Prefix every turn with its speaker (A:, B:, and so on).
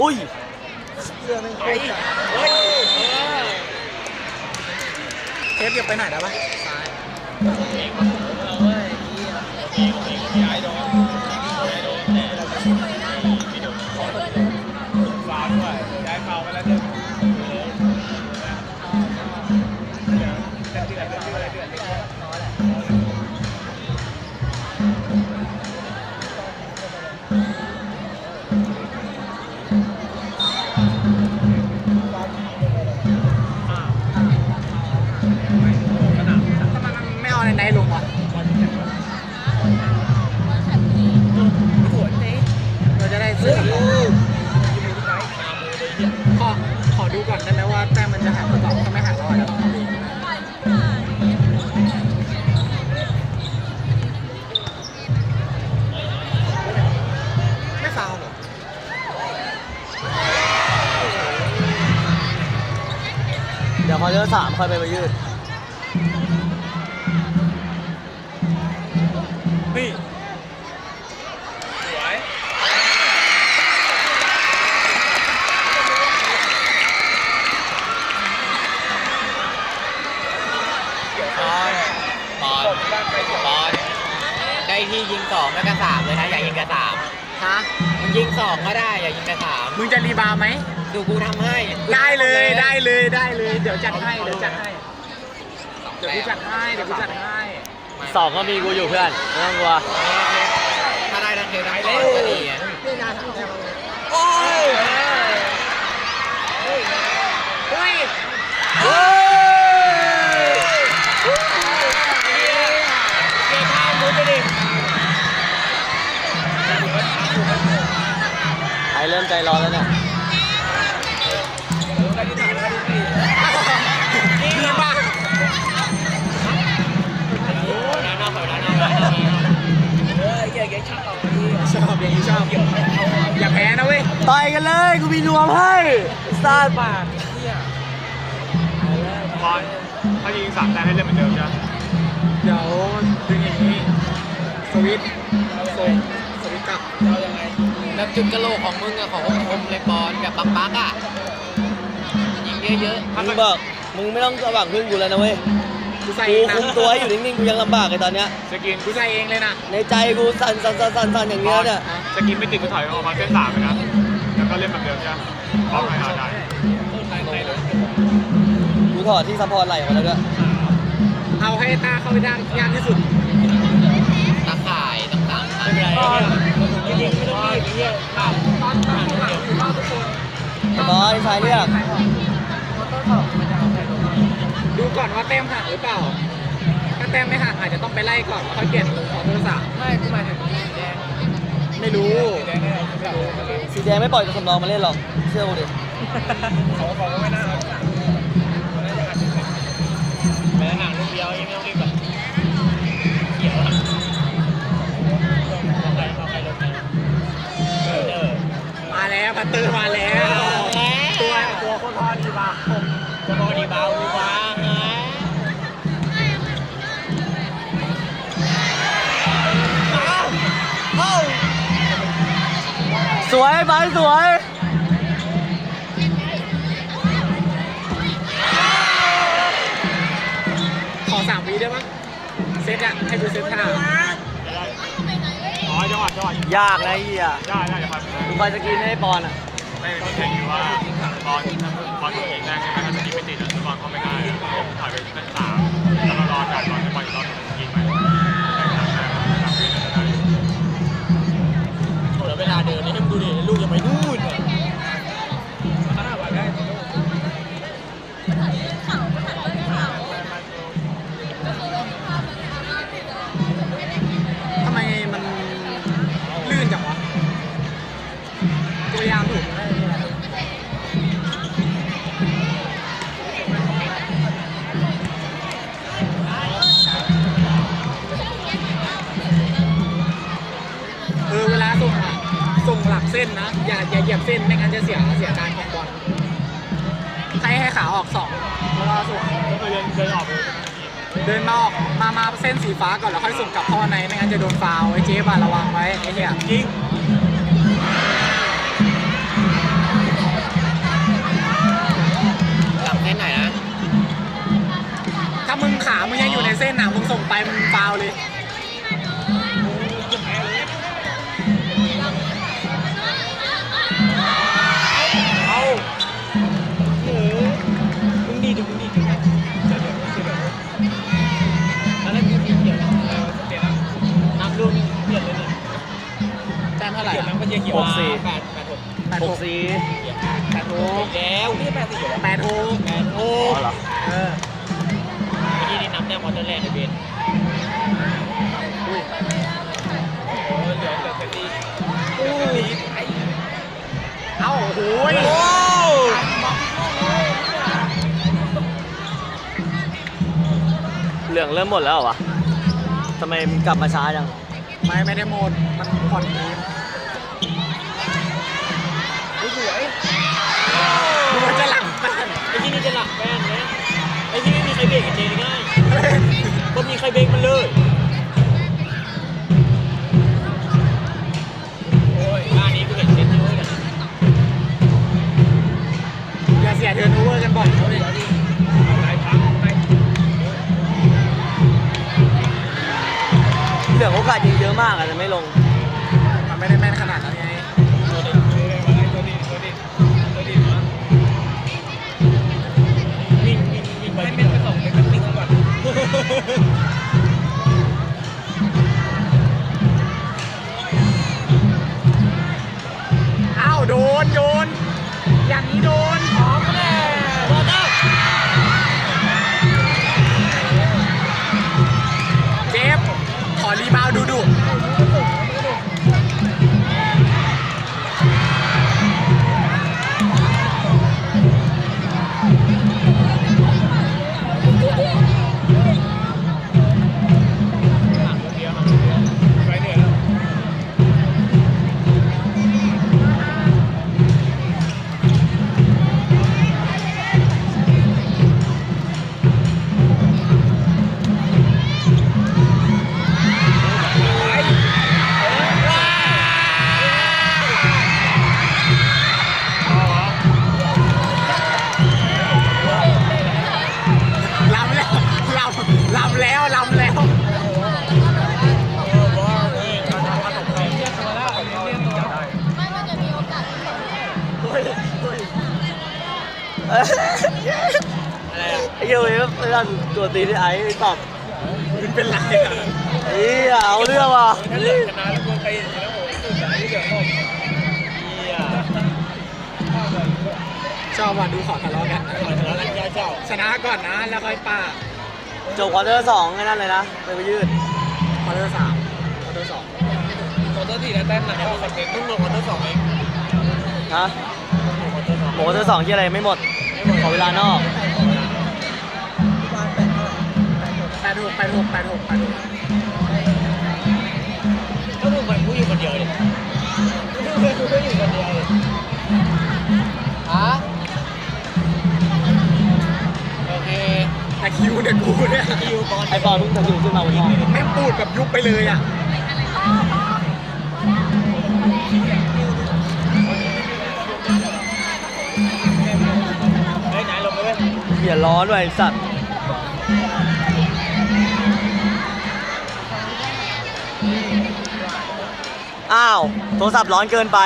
A: อุ้ย
B: เทปเดี๋ยวไปไหนได้ปะ เดี๋
A: ยวพอเจอสามค่อยไปมายืด
B: นี่สวย
C: บอลบอลบอลได้ที่ยิงสองแล้วก็สามเลยนะ อย่ายิงกระสาม
B: ฮะ
C: มึงยิงสองก็ได้อย่ายิงกระสาม
B: มึงจะรีบาวด์ไหม
C: ดูกูทำให้
B: ได้เลยได้เลยได้เลย เดี๋ยวจัดให้เดี๋ยวจัดให้เดี๋ยวกูจัดให้เดี๋ยวกูจัดให้
A: สองก็มีกูอยู่เพื่อนไม่ต้องกลัว
C: ถ้าได้ทั้งเททั้งบอลก็ดีอะ
B: โอ้ยเฮ้ย
A: เฮ้ย
B: เกมข้ามมุดไปดิ
A: ไอเริ่มใจร้อนแล้วเนี่ย
B: ดีป่ะ
C: ด้านนอกไปด้านนอก
B: ชอบอย่างนี้ชอบอย่าแพ้นะเว้ย
A: ต่อยกันเลยกูมีรวมให้ซาดปาก
D: บอลถ้ายิงสามแต้มให้เล่นเหมือนเดิมจ้ะ
B: เดี๋ยวดึงอย่างนี้ สวิต
C: แบบจุดกระโหลกของมึงอะของคมเลยบอลแบบปักปักๆอะยิงเยอะ
A: มึงบอกมึงไม่ต้องสว่างพึ่งกูแล้วนะเว้ย
B: กูใส่
A: กู
B: เองนะ
A: คุมตัวให้อยู่นิ่งๆกูยังลำบากเลยตอนเนี้ย
D: สกิน
B: กูใส่เองเลยนะ
A: ในใจกูสั่นสั่นสั่นสั่นสั่นอย่างเงี้ยเนี่ย
D: สกินไม่ติดก็ถอยออกมาเส้นสามเลยนะ แล้วก็เล่นแบบเดิมจ้ะบล็อกให้เราได้
A: กูถอดที่ซัพพอร์ตไหลออกมาแล้วด้วย
B: เอาให้ตาเข้าไปด้านยากที่สุด
C: ๆตาข่ายต่างๆไม่เป็นไร
A: ไอ้ บอยชายเรียก
B: ดูก่อนว่าแต้มหักหรือเปล่า ถ้าแต้มไม่หักอาจจะต้องไปไล่ก่อนแล้วค่อเปลี่ยนของโทรศัพท์
C: ไม่กูหมายถึงแดง
B: ไม่รู้
A: สีแดงไม่ปล่อยตัวสำรองมาเล่นหรอก เชื่อกูดิ
C: แตเต
B: อร์มาแล้วตัวตัวโคตรพอดีป่ะ
C: จะบอกดีเบาดีกว่าฮะ
A: สวยไปสวย
B: ขอสามวีได้ปะเซตอะให้ดูเซตท่า
D: อ๋อจังหวะจังหวะยิง
A: ยากนะไอ้เฮีย
D: ได้ได้เดี๋ยวครับ
A: กูคอยสกรีนให้ปอนอะ
D: ไม่มีแข่งอยู่ว่าบอลบอลถูกยิงแรกใช่ไหมถ้าสกินไม่ติดแล้วบอลเขาไม่ได้ผมถ่ายไป
C: เส้
B: นนะ อย่าอย่าเหยียบเส้นไม่งั้นจะเสียเสียการของบอลใครให้ขาออกสองแล้วก็ส่ง
D: ก็คือเดินเดินออก
B: เดินมาออกมามาเส้นสีฟ้าก่อนแล้วค่อยส่งกลับเข้าในไม่งั้นจะโดนฟาวไอ้เจ๊บาระวังไว้ไอ้เหี้ย
D: ยิง
B: มเท่าไหร่อะ
A: หกสี่
C: แปดแปดหก
B: แปด
A: ห
B: ห
A: ก
B: ก
A: สี่
B: แปดหก
C: แล้วนี่แปดสี่เหรอ
B: แปดหก
C: แปดห
A: อ๋
C: ก
A: อเหรอ
B: เออ
C: เมื่อกี้นี่นับแต้มวอเตอร์แลนด์ในเบน
B: อุ้ย
C: โอ้เหลือเหลือแค่นี้
B: เอ้าโอ้โหย
A: โอ้เหลืองเริ่มหมดแล้วเหรอวะทำไมมันกลับมาช้าจัง
B: ไม่ไม่ได้หมดมันผ่อนเกม
C: ที่นี่จะหลักแป้นนะไอ้ที่ไม่มีใครเบรกกับเจง่ายก็มีใครเบรกมันเลยโอ้ยบ้านนี้กูเห็นเจนเยอะเลย
B: อย่าเสียเทิร์นโอเวอร์กันบ่อยเขาดิ
A: เหลืองโอกาสยิงเยอะมากอะแต่ไม่ลง
B: น
C: โยน
B: อย่างนี้โดน เหี้
A: ยเว้ยเพื่อนตัวตีที่ไอ้ตอบ
B: มันเป็นไร
A: เอ้ยเอาเรื่องว่ะ
C: ถ้าเหลือชนะแล้วกูไปแล้วโอ้ยสุดท้ายเหลือหมดเฮีย
B: ชอบว่ะดูขอทะเลาะกัน
C: ขอชนะรักยาเจ้า
B: ชนะก่อนนะแล้วค่อยป้า
A: จบควอเตอร์สองแค่นั้นเลยนะไปไปยืด
B: ควอเตอร์สามควอเตอร์สอง
C: ควอเตอร์สี่แล้วแต้มหนักแล้วคนเองเพิ่งลงควอเตอร์สองเอง
A: ฮะ
C: ควอเตอร์สอง
A: โหควอเตอร์สองที่อะไรไม่หมดขอเวลานอก
B: แปดหกแปดหกแปดหกแปดหก
C: ก็มึงมันพูดอยู่คนเดียวเลยมึงมันพูดอยู่คนเดียวเลยฮะโอเค
B: แต่คิวเนี่ยกูเนี่ย
C: คิวบอล
A: ไอ้บอลเพิ่งจะอยู่ขึ้นมาบนห้อง
B: แม่งปูดแบบยุบไปเลยอะ
C: เฮ้ยไหนลงไปเว้ย
A: เหี้ยร้อนว่ะไอ้สัตว์ อ้าว โทรศัพท์ร้อนเกินไป